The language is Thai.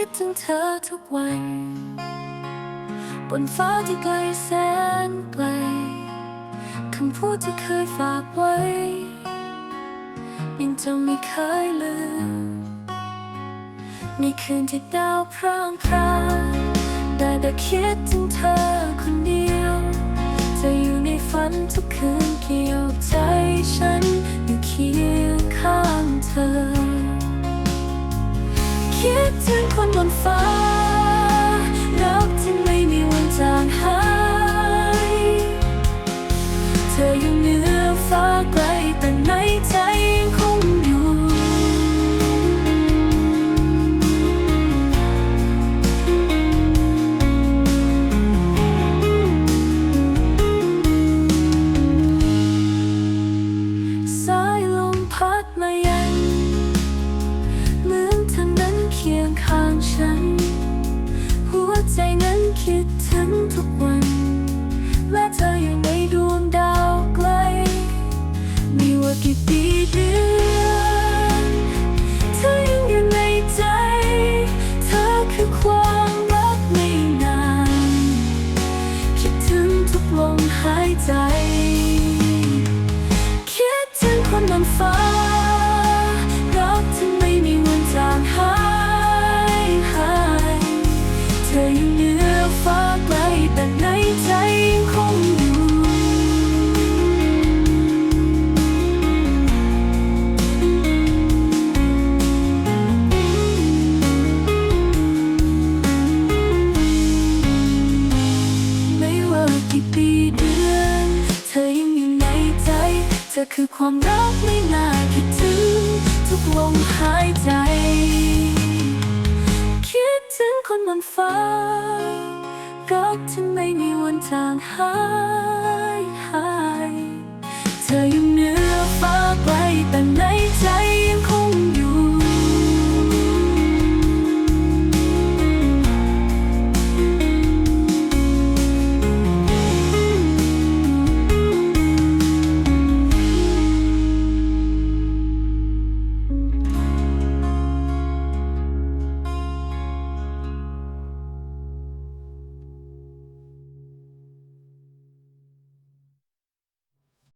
คิดถึงเธอทุกวัน บนฟ้าที่ไกลแสนไกลคำพูดที่เคยฝากไว้ยังจะไม่เคยลืม ในคืนที่ดาวพร่างพรายได้แต่คิดถึงเธอคนเดียว จะอยู่ในฝันทุกคืนเกี่ยวใจฉัน คิดถึงคนบนฟ้า รักที่ไม่มีวันจางหาย เธออยู่เหนือฟ้าไกลแต่ในใจยังคงอยู่ สายลมพัดมา คิดถึงทุกวัน และเธออยู่ในดวงดาวไกลไม่ว่ากี่ปีเดือนเธอยังอยู่ในใจ เธอคือความรักไม่นาน คิดถึงทุกลมหายใจ คือความรักไม่น่าคิดถึง ทุกลมหายใจ คิดถึงคนบนฟ้า รักที่ไม่มีวันจางหาย